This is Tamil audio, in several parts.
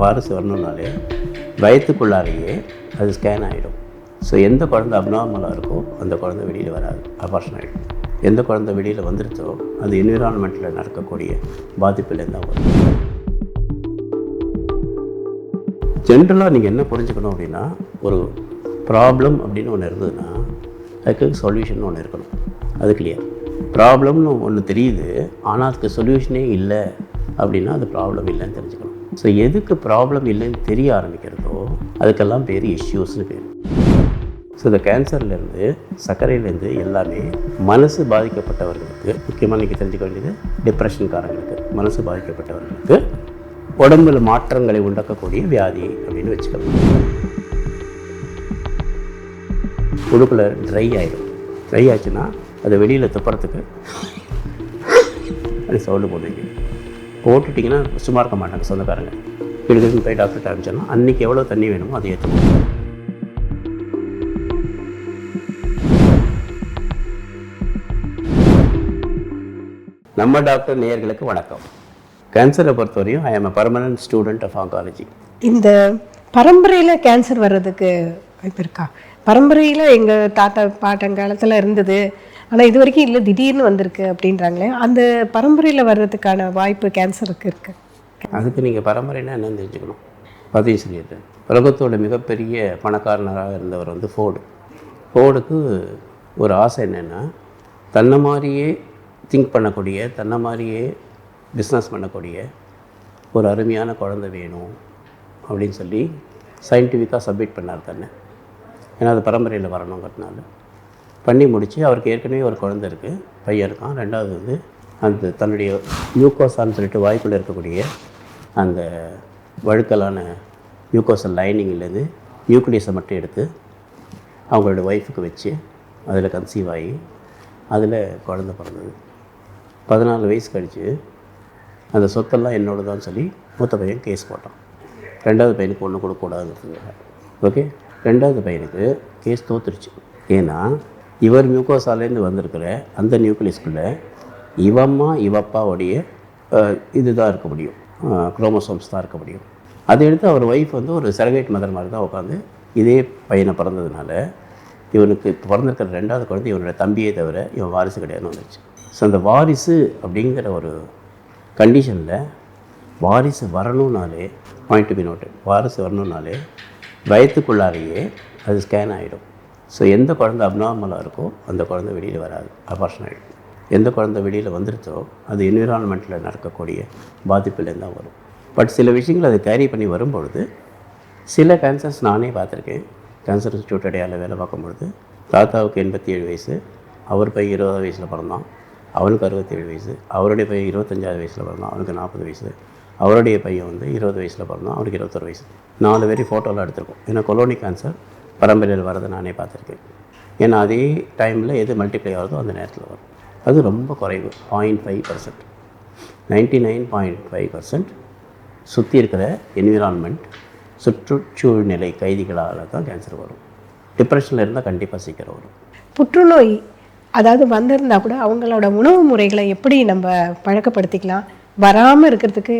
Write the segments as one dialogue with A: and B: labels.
A: வாரிசு வரணும்னாலே வயத்துக்குள்ளாலேயே அது ஸ்கேன் ஆகிடும் ஸோ எந்த குழந்தை அப்நார்மலாக இருக்கோ அந்த குழந்தை வெளியில் வராது. அபார்ஷன் ஆகிடும் எந்த குழந்தை வெளியில் வந்துருச்சோ அது என்விரான்மெண்ட்டில் நடக்கக்கூடிய பாதிப்புலேருந்து தான் வரும். ஜென்ரலாக நீங்கள் என்ன புரிஞ்சுக்கணும் அப்படின்னா ஒரு ப்ராப்ளம் அப்படின்னு ஒன்று இருந்ததுன்னா அதுக்கு சொல்யூஷன் ஒன்று இருக்கணும். அது கிளியர் ப்ராப்ளம்னு ஒன்று தெரியுது ஆனால் அதுக்கு சொல்யூஷனே இல்லை அப்படின்னா அது ப்ராப்ளம் இல்லைன்னு தெரிஞ்சுக்கணும். ஸோ எதுக்கு ப்ராப்ளம் இல்லைன்னு தெரிய ஆரம்பிக்கிறதோ அதுக்கெல்லாம் பேர் இஷ்யூஸ்னு பேர். ஸோ இந்த கேன்சர்லேருந்து சர்க்கரையிலேருந்து எல்லாமே மனசு பாதிக்கப்பட்டவர்களுக்கு முக்கியமாக நீங்கள் தெரிஞ்சுக்க வேண்டியது டிப்ரெஷன்காரங்களுக்கு மனசு பாதிக்கப்பட்டவர்களுக்கு உடம்புல மாற்றங்களை உண்டாக்கக்கூடிய வியாதி அப்படின்னு வச்சுக்கலாம் உடுப்பில் ட்ரை ஆகிடும் ட்ரை ஆச்சுன்னா அதை வெளியில் துப்புறத்துக்கு அது சவுண்டு போடுவீங்க போட்டுட்டிங்கன்னா சும்மா இருக்க மாட்டாங்க சொந்தக்காரங்க. கிடுக்கிட்டு போய் டாக்டர் அனுப்பிச்சோன்னா அன்றைக்கி எவ்வளோ தண்ணி வேணுமோ அதை ஏற்றணும் நம்ம டாக்டர் நேயர்களுக்கு வணக்கம். கேன்சரை பொறுத்தவரையும் I am a permanent student of oncology
B: இந்த பரம்பரையில் கேன்சர் வர்றதுக்கு வாய்ப்பு இருக்கா? பரம்பரையில் எங்கள் தாத்தா பாட்டங்காலத்தில் இருந்தது ஆனால் இது வரைக்கும் இல்லை திடீர்னு வந்திருக்கு அப்படின்றாங்களே. அந்த பரம்பரையில் வர்றதுக்கான வாய்ப்பு கேன்சருக்கு இருக்குது
A: அதுக்கு நீங்கள் பரம்பரைனா என்னன்னு தெரிஞ்சுக்கணும். பதிவு செய்யுது உலகத்தோட மிகப்பெரிய பணக்காரனராக இருந்தவர் வந்து ஃபோர்டு. ஃபோர்டுக்கு ஒரு ஆசை என்னென்னா தன்னை மாதிரியே திங்க் பண்ணக்கூடிய தன்னை மாதிரியே பிஸ்னஸ் பண்ணக்கூடிய ஒரு அருமையான குழந்தை வேணும் அப்படின்னு சொல்லி சயின்டிஃபிக்காக சப்மிட் பண்ணார் தன்னை. ஏன்னா அது பரம்பரையில் வரணுங்கிறதுனால. பண்ணி முடித்து அவருக்கு ஏற்கனவே ஒரு குழந்தை இருக்குது பையன் இருக்கான். ரெண்டாவது வந்து அந்த தன்னுடைய மியூக்கோசான்னு சொல்லிட்டு வாய்க்குள்ளே இருக்கக்கூடிய அந்த வழுக்கலான மியூக்கோசல் லைனிங்லேருந்து நியூக்ளியஸை மட்டும் எடுத்து அவங்களோட ஒய்ஃபுக்கு வச்சு அதில் கன்சீவ் ஆகி அதில் குழந்த பிறந்தது. பதினாலு வயசு கழித்து அந்த சொத்தெல்லாம் என்னோட தான் சொல்லி மூத்த பையன் கேஸ் போட்டான். ரெண்டாவது பையனுக்கு ஒன்று கொடுக்கக்கூடாதுங்கிறதுக்காக ஓகே ரெண்டாவது பையனுக்கு கேஸ் தோத்துருச்சு. ஏன்னா இவர் மியூக்கோசாலேருந்து வந்திருக்கிற அந்த நியூக்ளியஸ்குள்ளே இவம்மா இவப்பாவுடைய இது இதுதான் இருக்க முடியும். குரோமோசோம்ஸ் தான் இருக்க முடியும். அதை எடுத்து அவர் ஒய்ஃப் வந்து ஒரு செரவேட் மதர் மாதிரி தான் உட்காந்து இதே பையனை பிறந்ததுனால இவனுக்கு இப்போ பிறந்திருக்கிற ரெண்டாவது குழந்தை இவனோட தம்பியே தவிர இவன் வாரிசு கிடையாதுன்னு வந்துச்சு ஸோ அந்த வாரிசு அப்படிங்கிற ஒரு கண்டிஷனில் வாரிசு வரணும்னாலே பாயிண்ட் டு பி நோட்டு வாரிசு வரணும்னாலே வயத்துக்குள்ளாலேயே அது ஸ்கேன் ஆகிடும் ஸோ எந்த குழந்தை அப்நார்மலாக இருக்கோ அந்த குழந்தை வெளியில் வராது. அபார்ஷன் ஆகிடும் எந்த குழந்தை வெளியில் வந்துருச்சோ அது என்விரான்மெண்ட்டில் நடக்கக்கூடிய பாதிப்புலேருந்து தான் வரும். பட் சில விஷயங்கள் அதை கேரி பண்ணி வரும்பொழுது சில கேன்சர்ஸ் நானே பார்த்துருக்கேன். கேன்சர் இன்ஸ்டியூட் அடையாள வேலை பார்க்கும்பொழுது தாத்தாவுக்கு எண்பத்தி ஏழு வயசு அவர் பையன் இருபதாவது வயசில் பிறந்தான். அவனுக்கு அறுபத்தேழு வயசு அவருடைய பையன் இருபத்தஞ்சாவது வயசில் பிறந்தான். அவனுக்கு நாற்பது வயசு. அவருடைய பையன் வந்து இருபது வயசில் பிறந்தான். அவனுக்கு இருபத்தொரு வயசு. நாலு பேர் ஃபோட்டோலாம் எடுத்திருக்கோம். ஏன்னா கொலோனி கேன்சர் பரம்பரையில் வரதை நானே பார்த்துருக்கேன். ஏன்னா அதே டைமில் எது மல்டிப்ளை ஆகுதோ அந்த நேரத்தில் வரும். அது ரொம்ப குறைவு. Point five percent ninety nine point five percent சுற்றி இருக்கிற என்விரான்மெண்ட் சுற்றுச்சூழ்நிலை கைதிகளால் தான் கேன்சர் வரும். டிப்ரெஷனில் இருந்தால் கண்டிப்பாக சீக்கிரம் வரும்.
B: புற்றுநோய் அதாவது வந்திருந்தா கூட அவங்களோட உணவு முறைகளை எப்படி நம்ம பழக்கப்படுத்திக்கலாம்? வராமல் இருக்கிறதுக்கு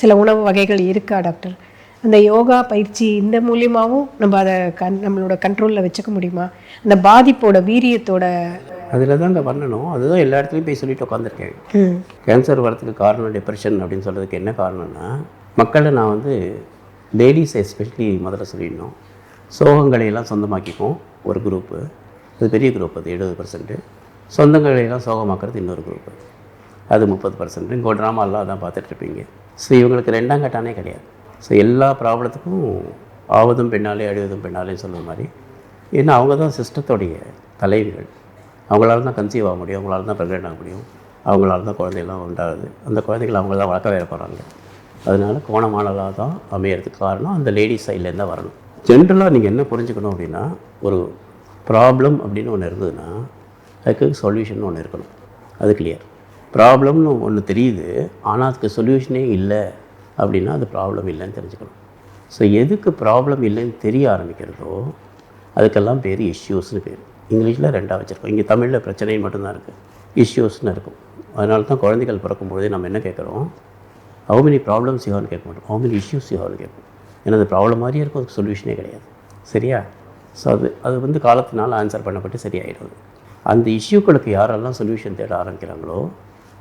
B: சில உணவு வகைகள் இருக்கா டாக்டர்? அந்த யோகா பயிற்சி இந்த மூலியமாகவும் நம்ம அதை கண் நம்மளோட கண்ட்ரோலில் வச்சுக்க முடியுமா? அந்த பாதிப்போட வீரியத்தோட.
A: அதில் தான் பண்ணணும். அதுதான் எல்லா இடத்துலையும் போய் சொல்லிட்டு உட்காந்துருக்கேன் கேன்சர் வரதுக்கு காரணம் டிப்ரெஷன் அப்படின்னு சொல்கிறதுக்கு என்ன காரணம்னா மக்களை நான் வந்து லேடிஸ் எஸ்பெஷலி முதல்ல சொல்லிடணும். சோகங்களை எல்லாம் சொந்தமாக்கிக்கும் ஒரு குரூப்பு அது பெரிய குரூப் அது எழுபது பர்சன்ட்டு சொந்தங்களை எல்லாம் சோகமாக்குறது இன்னொரு குரூப்பு அது முப்பது பர்சன்ட் இங்கே ட்ராமாலாம் அதான் பார்த்துட்ருப்பீங்க ஸோ இவங்களுக்கு ரெண்டாம் கட்டானே கிடையாது. ஸோ எல்லா ப்ராப்ளத்துக்கும் ஆவதும் பெண்ணாலே அழிவதும் பெண்ணாலேன்னு சொல்கிற மாதிரி ஏன்னா அவங்க தான் சிஸ்டத்தோடைய தலைவிகள். அவங்களால தான் கன்சீவ் ஆக முடியும் அவங்களால தான் ப்ரெக்னென்ட் ஆக முடியும் அவங்களால தான் குழந்தைகள்லாம் உண்டாகுது. அந்த குழந்தைகள் அவங்க தான் வளர்க்க வேறு போகிறாங்க அதனால் கோணமானதாக தான் அமையறதுக்கு காரணம் அந்த லேடிஸ் சைட்லேருந்து தான் வரணும். ஜென்ரலாக நீங்கள் என்ன புரிஞ்சுக்கணும் அப்படின்னா ஒரு ப்ராப்ளம் அப்படின்னு ஒன்று இருந்ததுன்னா அதுக்கு சொல்யூஷன் ஒன்று இருக்கணும். அது கிளியர் ப்ராப்ளம்னு ஒன்று தெரியுது ஆனால் அதுக்கு சொல்யூஷனே இல்லை. அப்படின்னா அது ப்ராப்ளம் இல்லைன்னு தெரிஞ்சுக்கணும். ஸோ எதுக்கு ப்ராப்ளம் இல்லைன்னு தெரிய ஆரம்பிக்கிறதோ அதுக்கெல்லாம் பேர் இஷ்யூஸ்னு பேர். இங்கிலீஷில் ரெண்டாக வச்சுருக்கோம். இங்கே தமிழில் பிரச்சனை மட்டும்தான் இருக்குது இஷ்யூஸ்னு இருக்கும். அதனால தான் குழந்தைகள் பிறக்கும்பொழுதே நம்ம என்ன கேட்குறோம்? ஹவு மெனி ப்ராப்ளம்ஸ் யூஹான்னு கேட்க மாட்டோம் ஹவு மெனி இஷ்யூஸ் யூஹான்னு கேட்போம். ஏன்னா அது ப்ராப்ளம் மாதிரியே இருக்கும். அதுக்கு சொல்யூஷனே கிடையாது. சரியா? ஸோ அது அது வந்து காலத்தினால் ஆன்சர் பண்ணப்பட்டு சரியாயிடுது. அந்த இஷ்யூக்களுக்கு யாரெல்லாம் சொல்யூஷன் தேட ஆரம்பிக்கிறாங்களோ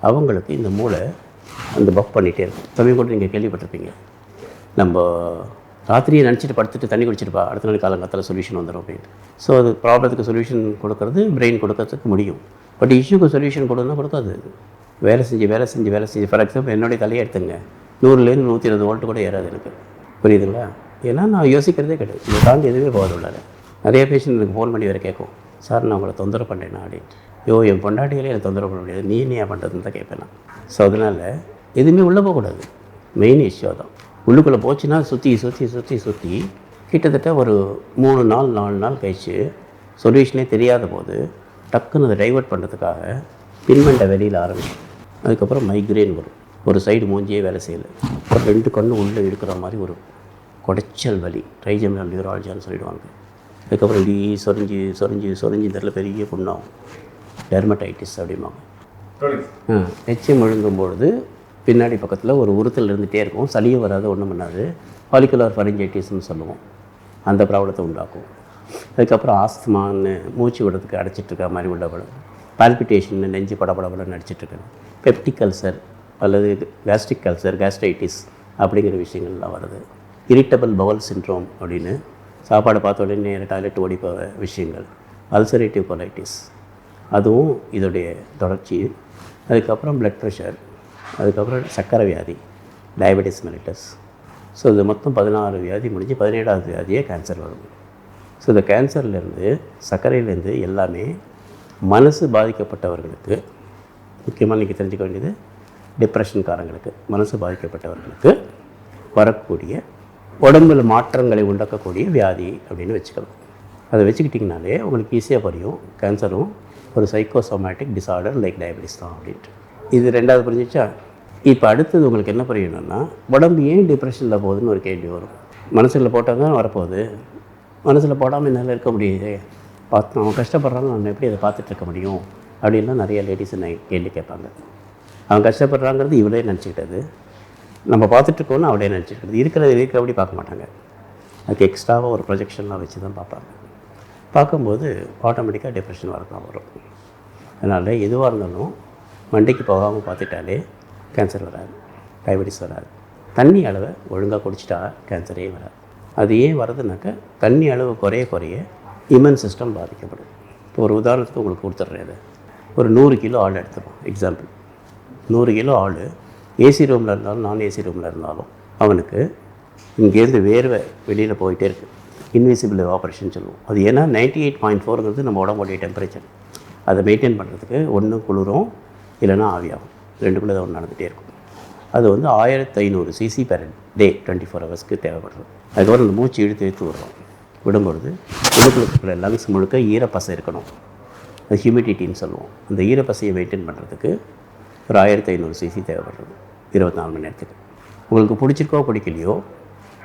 A: அவங்களுக்கு இந்த மூளை அந்த பஃப் பண்ணிகிட்டே இருக்கும் சமயம் கூட நீங்கள் கேள்விப்பட்டிருப்பீங்க. நம்ம ராத்திரியை நினச்சிட்டு படுத்துட்டு தண்ணி குடிச்சிருப்பா அடுத்த நாள் காலங்காலத்தில் சொல்யூஷன் வந்துடும் அப்படின்ட்டு. ஸோ அது ப்ராப்ளத்துக்கு சொல்யூஷன் கொடுக்கறது பிரெயின் கொடுக்கறதுக்கு முடியும். பட் இஷ்யூக்கு சொல்யூஷன் கொடுன்னா கொடுக்காது. வேலை செஞ்சு வேலை செஞ்சு வேலை செஞ்சு. ஃபார் எக்ஸாம்பிள் என்னுடைய தலையை எடுத்துங்க. நூறுலேருந்து நூற்றி இருபது வோல்ட் கூட ஏறாது எனக்கு. புரியுதுங்களா? ஏன்னா நான் யோசிக்கிறதே கிடையாது. இதை தாண்டி எதுவுமே போகாது உள்ளார. நிறைய பேஷண்ட் எனக்கு ஃபோன் பண்ணி வேறு கேட்கும். சார் நான் உங்களை தொந்தரவு பண்ணேன்னா அப்படின்ட்டு. யோ என் பொண்டாட்டிகளே எனக்கு தொந்தரவு பண்ண முடியாது. நீ என்ன பண்ணுறதுன்னு தான் கேட்பேன் நான். ஸோ அதனால் எதுவுமே உள்ளே போகக்கூடாது. மெயின் இஷ்யூ தான் உள்ளுக்குள்ளே போச்சுன்னா சுற்றி சுற்றி சுற்றி சுற்றி கிட்டத்தட்ட ஒரு மூணு நாள் நாலு நாள் கழிச்சு சொல்யூஷனே தெரியாத போது டக்குன்னு அதை டைவர்ட் பண்ணுறதுக்காக பின்மண்டை வெளியில் ஆரம்பிக்கும். அதுக்கப்புறம் மைக்ரேன் வரும். ஒரு சைடு மூஞ்சியே வேலை செய்யலை. ஒரு ரெண்டு கண்ணு உள்ளே இருக்கிற மாதிரி ஒரு குடைச்சல் வலி. ட்ரைஜெமினல் நியூராலஜின்னு சொல்லிடுவாங்க. அதுக்கப்புறம் இப்படி சொரிஞ்சு சொரிஞ்சு சொரிஞ்சு தெரியல பெரிய புண்ணாகும். டெர்மடைட்டிஸ் அப்படிம்பாங்க. எச்சம் முழுங்கும் பொழுது பின்னாடி பக்கத்தில் ஒரு உறுத்தல் இருந்துகிட்டே இருக்கும். சளியும் வராது ஒன்றும் பண்ணாது. பாலிகுலர் ஃபரிஞ்சைட்டிஸ்னு சொல்லுவோம். அந்த ப்ராப்ளத்தை உண்டாக்கும். அதுக்கப்புறம் ஆஸ்துமான்னு மூச்சு விடுறதுக்கு அடைச்சிட்டு இருக்க மாதிரி உள்ளப்படும் பால்பிட்டேஷன் நெஞ்சு படபடபடன்னு அடிச்சிட்டு இருக்கணும் பெப்டிக் அல்சர் அல்லது கேஸ்ட்ரிக் கல்சர் கேஸ்ட்ரைட்டிஸ் அப்படிங்கிற விஷயங்கள்லாம் வருது. இரிட்டபிள் பவல் சின்ட்ரோம் அப்படின்னு சாப்பாடு பார்த்த உடனே டாய்லெட் ஓடி போகிற விஷயங்கள். அல்சரேட்டிவ் கொலைட்டிஸ் அதுவும் இதோடைய தொடர்ச்சி அதுக்கப்புறம் பிளட் ப்ரெஷர் அதுக்கப்புறம் சர்க்கரை வியாதி டயபெட்டிஸ் மெலிட்டஸ் ஸோ இது மொத்தம் பதினாறு வியாதி முடிஞ்சு பதினேழாவது வியாதியே கேன்சர் வரும். ஸோ இந்த கேன்சர்லேருந்து சர்க்கரையிலேருந்து எல்லாமே மனசு பாதிக்கப்பட்டவர்களுக்கு முக்கியமாக நீங்கள் தெரிஞ்சுக்க வேண்டியது டிப்ரெஷன்காரங்களுக்கு மனசு பாதிக்கப்பட்டவர்களுக்கு வரக்கூடிய உடம்புல மாற்றங்களை உண்டாக்கக்கூடிய வியாதி அப்படின்னு வச்சுக்கலாம். அதை வச்சுக்கிட்டிங்கனாலே உங்களுக்கு ஈஸியாக புரியும். கேன்சரும் ஒரு சைக்கோசோமேட்டிக் டிசார்டர் லைக் டயபெட்டிஸ் தான் அப்படின்ட்டு. இது ரெண்டாவது புரிஞ்சிச்சா இப்போ அடுத்தது உங்களுக்கு என்ன புரியணும்னா உடம்பு ஏன் டிப்ரெஷனில் போகுதுன்னு ஒரு கேள்வி வரும். மனசில் போட்டால் தான் வரப்போகுது. மனசில் போடாமல் என்னால் இருக்க முடியுது? பார்த்து அவன் கஷ்டப்படுறான்னு நான் எப்படி அதை பார்த்துட்டு இருக்க முடியும்? அப்படின்லாம் நிறைய லேடிஸ் என்னை கேள்வி கேட்பாங்க. அவன் கஷ்டப்படுறாங்கிறது இவளே நினச்சிக்கிட்டது. நம்ம பார்த்துட்ருக்கோன்னு அவளே நினச்சிக்கிட்டது. இருக்கிறது இருக்கிறபடி பார்க்க மாட்டாங்க. அதுக்கு எக்ஸ்ட்ராவாக ஒரு ப்ரொஜெக்ஷன்லாம் வச்சு தான் பார்ப்பாங்க. பார்க்கும்போது ஆட்டோமேட்டிக்காக டிப்ரெஷன் வரதான் வரும். அதனால் எதுவாக இருந்தாலும் மண்டைக்கு போகாமல் பார்த்துட்டாலே கேன்சர் வராது டயபெட்டிஸ் வராது. தண்ணி அளவை ஒழுங்காக குடிச்சிட்டா கேன்சரே வராது. அது ஏன் வருதுனாக்கா தண்ணி அளவு குறைய குறைய இம்யூன் சிஸ்டம் பாதிக்கப்படும். இப்போ ஒரு உதாரணத்துக்கு உங்களுக்கு கொடுத்துட்றேன் இது. ஒரு நூறு கிலோ ஆள் எடுத்துப்போம் எக்ஸாம்பிள் நூறு கிலோ ஆள் ஏசி ரூமில் இருந்தாலும் நான் ஏசி ரூமில் இருந்தாலும் அவனுக்கு இங்கேருந்து வேர்வை வெளியில் போயிட்டே இருக்குது இன்விசிபிள் ஆப்ரேஷன் சொல்லுவோம். அது ஏன்னா நைன்டி எயிட் பாயிண்ட் ஃபோருங்கிறது நம்ம உடம்புடைய டெம்பரேச்சர் அதை மெயின்டைன் பண்ணுறதுக்கு ஒன்று குளிரும் இல்லைன்னா ஆவியாகும். ரெண்டுக்குள்ளே தான் ஒன்று நடந்துகிட்டே இருக்கும். அது வந்து ஆயிரத்து ஐநூறு CC per day twenty four ஹவர்ஸ்க்கு தேவைப்படுறது. அதுக்கப்புறம் அந்த மூச்சு இழுத்து இழுத்து விடுறோம். விடும்பொழுது உள்ளுக்குள்ள இருக்கிற லங்ஸ் முழுக்க ஈரப்பசை இருக்கணும். அது ஹியூமிடிட்டின்னு சொல்லுவோம். அந்த ஈரப்பசையை மெயின்டைன் பண்ணுறதுக்கு ஒரு ஆயிரத்தி ஐநூறு சிசி தேவைப்படுறது இருபத்தி நாலு மணி நேரத்துக்கு. உங்களுக்கு பிடிச்சிருக்கோ பிடிக்கலையோ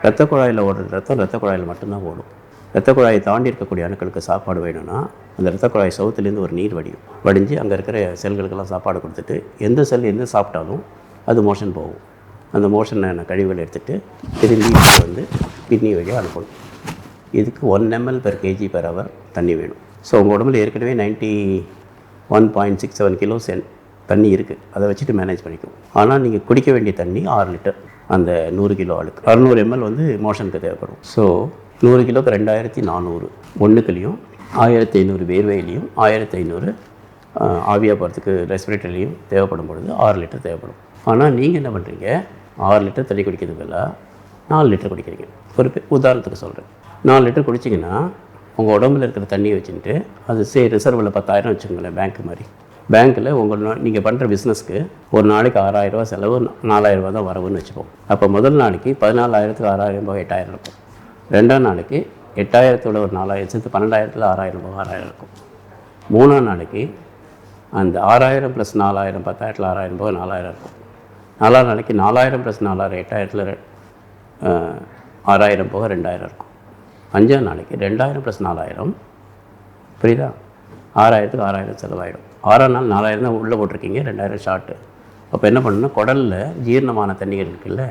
A: ரத்த குழாயில் ஓடுற ரத்தம் ரத்த குழாயில் மட்டும்தான் ஓடும். ரத்த குழாயை தாண்டி இருக்கக்கூடிய அணுக்களுக்கு சாப்பாடு வேணும்னா அந்த ரத்த குழாய் சவுத்துலேருந்து ஒரு நீர் வடியும். வடிஞ்சு அங்கே இருக்கிற செல்களுக்கெல்லாம் சாப்பாடு கொடுத்துட்டு எந்த செல் எந்த சாப்பிட்டாலும் அது மோஷன் போகும். அந்த மோஷனை கழிவுகளை எடுத்துகிட்டு திரும்பி வந்து கிட்னி வழியாக அனுப்பணும். இதுக்கு one ml per kg per hour தண்ணி வேணும். ஸோ உங்கள் உடம்புல ஏற்கனவே ninety one point six seven kilo Sen தண்ணி இருக்குது அதை வச்சுட்டு மேனேஜ் பண்ணிக்கும் ஆனால் நீங்கள் குடிக்க வேண்டிய தண்ணி ஆறு லிட்டர். அந்த நூறு கிலோ ஆளுக்கு. அறுநூறு எம்எல் வந்து மோஷனுக்கு தேவைப்படும். ஸோ நூறு கிலோக்கு ரெண்டாயிரத்தி நானூறு. ஒன்றுக்குலேயும் ஆயிரத்தி ஐநூறு வேர்வையிலையும் ஆயிரத்தி ஐநூறு ஆவியாக போகிறதுக்கு ரெஸ்பிரேட்டர்லையும் தேவைப்படும் பொழுது ஆறு லிட்டர் தேவைப்படும். ஆனால் நீங்கள் என்ன பண்ணுறீங்க ஆறு லிட்டர் தண்ணி குடிக்கிறது இல்லை நாலு லிட்டர் குடிக்கிறீங்க. ஒரு உதாரணத்துக்கு சொல்கிறேன் நாலு லிட்டர் குடிச்சிங்கன்னா உங்கள் உடம்புல இருக்கிற தண்ணியை வச்சுட்டு அது சே ரிசர்வில் பத்தாயிரம் வச்சுக்கோங்களேன் பேங்க் மாதிரி. பேங்க்கில் உங்கள் நீங்கள் பண்ணுற பிஸ்னஸ்க்கு ஒரு நாளைக்கு ஆறாயிரரூவா செலவு நாலாயிரம் தான் வரவுன்னு வச்சுப்போம் அப்போ முதல் நாளைக்கு பதினாலாயிரத்துக்கு ஆறாயிரம் ரூபாய் எட்டாயிரம் இருக்கும். ரெண்டாம் நாளைக்கு எட்டாயிரத்தோட ஒரு நாலாயிரம் சேர்த்து பன்னெண்டாயிரத்தில் ஆறாயிரம் ரூபாய் ஆறாயிரம் இருக்கும். மூணாம் நாளைக்கு அந்த ஆறாயிரம் ப்ளஸ் நாலாயிரம் பத்தாயிரத்தில் ஆறாயிரம் ரூபாய் நாலாயிரம் இருக்கும். நாலாம் நாளைக்கு நாலாயிரம் ப்ளஸ் நாலாயிரம் எட்டாயிரத்தில் ஆறாயிரம் போக ரெண்டாயிரம் இருக்கும். அஞ்சாம் நாளைக்கு ரெண்டாயிரம் ப்ளஸ் நாலாயிரம். புரியுதா? ஆறாயிரத்துக்கு ஆறாயிரம் செலவாயிடும். ஆறாம் நாள் நாலாயிரம் தான் உள்ளே போட்டிருக்கீங்க ரெண்டாயிரம் ஷார்ட்டு அப்போ என்ன பண்ணணும்? குடலில் ஜீரணமான தண்ணிகள் இருக்குல்ல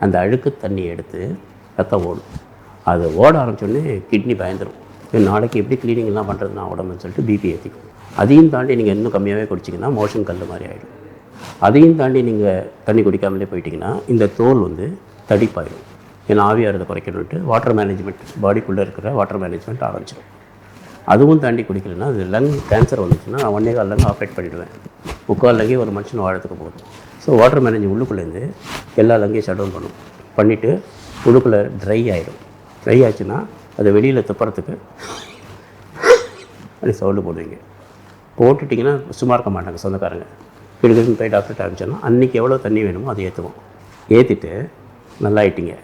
A: அந்த அழுக்கு தண்ணியை எடுத்து ரத்தம் ஓடும். அது ஓட ஆரம்பிச்சோடனே கிட்னி பயந்துடும் நாளைக்கு எப்படி க்ளீனிங்லாம் பண்ணுறது நான் உடம்புன்னு சொல்லிட்டு பிபி ஏற்றிக்கும் அதையும் தாண்டி நீங்கள் இன்னும் கம்மியாகவே குடிச்சிங்கன்னா மோஷன் கல் மாதிரி ஆகிடும் அதையும் தாண்டி நீங்கள் தண்ணி குடிக்காமலே போயிட்டீங்கன்னா இந்த தோல் வந்து தடிப்பாயிடும் ஏன்னா ஆவியாரதை குறைக்கணுன்ட்டு வாட்டர் மேனேஜ்மெண்ட் பாடிக்குள்ளே இருக்கிற வாட்டர் மேனேஜ்மெண்ட் ஆரம்பிச்சிடும் அதுவும் தாண்டி குடிக்கலன்னா அது லங் கேன்சர் வந்துச்சுன்னா நான் ஒன்றே கால் லங் ஆப்ரேட் பண்ணிவிடுவேன் முக்கால் லங்கே ஒரு மனுஷன் வாழத்துக்கு போதும். ஸோ வாட்டர் மேனேஜ் உள்ளுக்குள்ளேருந்து எல்லா லங்கையும் ஷட் டவுன் பண்ணும். பண்ணிவிட்டு உள்ளுக்குள்ளே ட்ரை ஆகிடும் ட்ரை ஆச்சுன்னா அதை வெளியில் துப்புறத்துக்கு அப்படி சவுண்டு போடுவீங்க. போட்டுட்டிங்கன்னா சும்மா இருக்க மாட்டாங்க சொந்தக்காரங்க. கிடுக்குன்னு போய் டாக்டர் ஆரம்பிச்சோன்னா அன்றைக்கி எவ்வளோ தண்ணி வேணுமோ அதை ஏற்றுவோம் ஏற்றிட்டு நல்லா ஆயிட்டிங்க.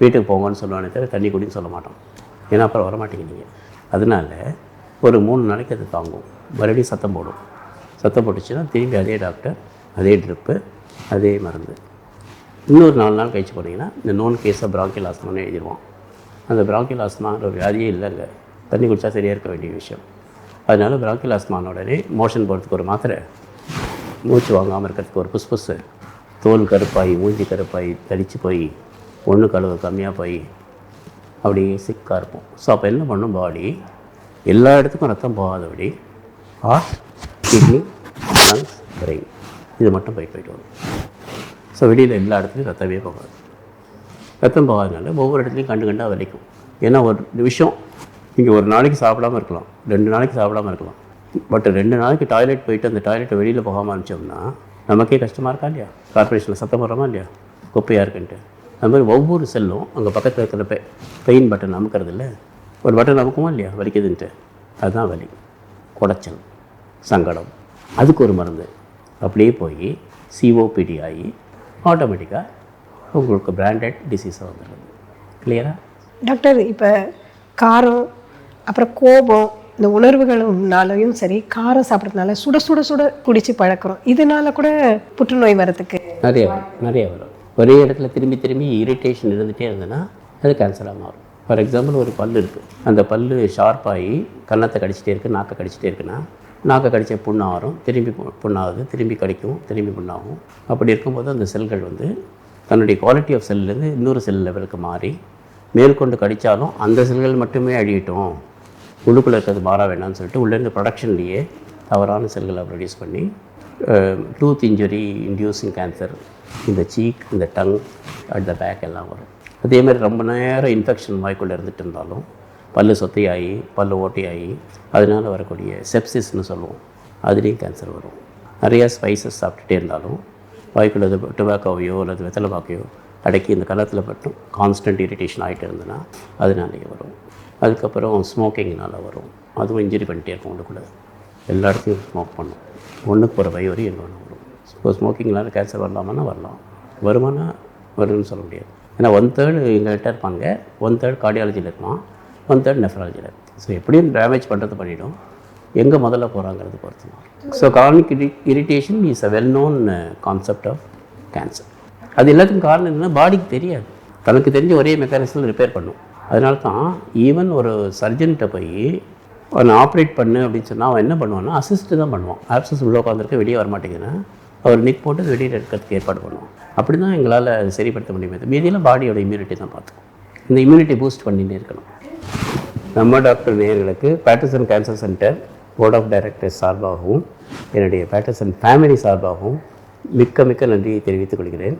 A: வீட்டுக்கு போங்கன்னு சொல்லுவானே தவிர தண்ணி குடின்னு சொல்ல மாட்டோம். ஏன்னா அப்புறம் வரமாட்டீங்க நீங்கள் அதனால ஒரு மூணு நாளைக்கு அது தாங்கும். மறுபடியும் சத்தம் போடும். சத்தம் போட்டுச்சுன்னா திரும்பி அதே டாக்டர் அதே ட்ரிப்பு அதே மருந்து. இன்னொரு நாலு நாள் கழிச்சு போனீங்கன்னா இந்த நோன் கேஸை பிராங்கியல் ஆஸ்மான்னு எழுதிடுவோம் அந்த பிராங்கியல் ஆஸ்மான்ற ஒரு வியாதியே இல்லைங்க. தண்ணி குடித்தா சரியாக இருக்க வேண்டிய விஷயம். அதனால பிராங்கியல் ஆஸ்மான உடனே மோஷன் போகிறதுக்கு ஒரு மாத்திரை மூச்சு வாங்காமல் இருக்கிறதுக்கு ஒரு புஸ் புஸ்ஸு தோல் கருப்பாகி மூஞ்சி கருப்பாகி தடித்து போய் ஒன்று கழுவு கம்மியாக போய் அப்படியே சிக்காக இருப்போம். ஸோ அப்போ என்ன பண்ணும்? பாடி எல்லா இடத்துக்கும் ரத்தம் போகாதபடி ஹார்ட் கிட்னி லங்ஸ் பிரெயின் இது மட்டும் போய் போயிட்டு வரும். ஸோ வெளியில் எல்லா இடத்துலையும் ரத்தமே போகாது. ரத்தம் போகாதனால ஒவ்வொரு இடத்துலையும் கண்டு கண்டாக வலிக்கும். ஏன்னா ஒரு விஷயம் நீங்கள் ஒரு நாளைக்கு சாப்பிடாம இருக்கலாம். ரெண்டு நாளைக்கு சாப்பிடாம இருக்கலாம். பட் ரெண்டு நாளைக்கு டாய்லெட் போயிட்டு அந்த டாய்லெட்டை வெளியில் போகாமல் அனுப்பிச்சோம்னா நமக்கே கஷ்டமாக இருக்கா இல்லையா? கார்பரேஷனில் சத்தம் போடுறோமா இல்லையா? குப்பையாக இருக்குன்ட்டு. அது மாதிரி ஒவ்வொரு செல்லும் அங்கே பக்கத்தில் இருக்கிற பெ பெயின் பட்டன் அமுக்கிறது இல்லை ஒரு பட்டன் அமுக்குமா இல்லையா? வலிக்குதுன்ட்டு. அதுதான் வலி. குடைச்சல் சங்கடம். அதுக்கு ஒரு மருந்து. அப்படியே போய் சிஓபிடி ஆகி ஆட்டோமேட்டிக்காக உங்களுக்கு பிராண்டட் டிசீஸாக வந்துடுது. கிளியரா
B: டாக்டர் இப்போ காரம் அப்புறம் கோபம் இந்த உணர்வுகள்னாலையும் சரி காரம் சாப்பிட்றதுனால சுட சுட சுட குடிச்சு பழக்கிறோம். இதனால கூட புற்றுநோய் வரதுக்கு
A: நிறைய வரும். நிறைய வரும். ஒரே இடத்துல திரும்பி திரும்பி இரிட்டேஷன் இருந்துகிட்டே இருந்ததுன்னா அது கேன்சராக மாறும். ஃபார் எக்ஸாம்பிள் ஒரு பல் இருக்குது அந்த பல் ஷார்ப்பாகி கன்னத்தை கடிச்சிட்டே இருக்குது நாக்கை கடிச்சிட்டே இருக்குன்னா நாக்கை கடித்த புண்ணாகும் திரும்பி புண்ணாகுது திரும்பி கடிக்கும் திரும்பி புண்ணாகும். அப்படி இருக்கும்போது அந்த செல்கள் வந்து தன்னுடைய குவாலிட்டி ஆஃப் செல்லேருந்து இன்னொரு செல் லெவலுக்கு மாறி மேற்கொண்டு கடித்தாலும் அந்த செல்கள் மட்டுமே அழியட்டும். உள்ளுக்குள்ளே இருக்கிறது மாற வேண்டாம்னு சொல்லிட்டு உள்ளேருந்து ப்ரொடக்ஷன்லேயே தவறான செல்களை ப்ரொடியூஸ் பண்ணி டூத் இன்ஜுரி இன்டியூசிங் கேன்சர் இந்த சீக் இந்த டங் அட் த பேக் எல்லாம் வரும். அதே மாதிரி ரொம்ப நேரம் இன்ஃபெக்ஷன் வாய்க்குள்ளே இருந்துட்டு இருந்தாலும் பல்லு சொத்தையாகி பல்லு ஓட்டையாகி அதனால் வரக்கூடிய செப்சிஸ்னு சொல்லுவோம். அதுலேயும் கேன்சர் வரும். நிறையா ஸ்பைசஸ் சாப்பிட்டுட்டே இருந்தாலும் வாய்க்குள்ள அது டொபாக்கோவையோ அல்லது வெத்தலை பாக்கையோ அடக்கி இந்த கலத்தில் மட்டும் கான்ஸ்டன்ட் இரிட்டேஷன் ஆகிட்டு இருந்ததுன்னா அதனாலேயே வரும். அதுக்கப்புறம் ஸ்மோக்கிங்னால் வரும். அதுவும் இன்ஜுரி பண்ணிட்டே இருக்கும் உள்ளுக்குள்ளே. எல்லா இடத்தையும் ஸ்மோக் பண்ணும். ஒன்றுக்கு போகிற வயிறு எங்கே ஒன்று வரும் இப்போ ஸ்மோக்கிங்னால கேன்சர் வரலாமான்னா வரலாம். வருமானா வரும்னு சொல்ல முடியாது. ஏன்னா ஒன் தேர்டு எங்கள்கிட்ட இருப்பாங்க. ஒன் தேர்ட் கார்டியாலஜியில் இருப்பான் ஒன் தேர்ட் நெஃப்ராலஜியில் ஸோ எப்படியும் டேமேஜ் பண்ணுறது பண்ணிவிடும் எங்கே முதல்ல போகிறாங்கிறது பொறுத்து so chronic irritation is a well known concept of cancer அது எல்லாத்துக்கும் காரணம் என்னென்னா பாடிக்கு தெரியாது. தனக்கு தெரிஞ்ச ஒரே மெக்கானிசம் ரிப்பேர் பண்ணும். அதனால தான் ஈவன் ஒரு சர்ஜன்கிட்ட போய் அவனை ஆப்ரேட் பண்ணு அப்படின்னு சொன்னால் அவன் என்ன பண்ணுவான்னா அசிஸ்ட் தான் பண்ணுவான். ஆப்சஸ் உள்ள உட்காந்துருக்க வெளியே வர மாட்டேங்கிறேன் அவர் நிக் போட்டு வெளியில் எடுக்கிறதுக்கு ஏற்பாடு பண்ணுவோம் அப்படி தான் எங்களால் சரிப்படுத்த முடியுமே மீதியெல்லாம் பாடியோட இம்யூனிட்டி தான் பார்த்துக்கும் இந்த இம்யூனிட்டி பூஸ்ட் பண்ணிகிட்டே இருக்கணும். நம்ம டாக்டர் நேயர்களுக்கு Patterson cancer centre board of directors சார்பாகவும் என்னுடைய பேட்டர்சன் ஃபேமிலி சார்பாகவும் மிக்க மிக்க நன்றியை தெரிவித்துக் கொள்கிறேன்.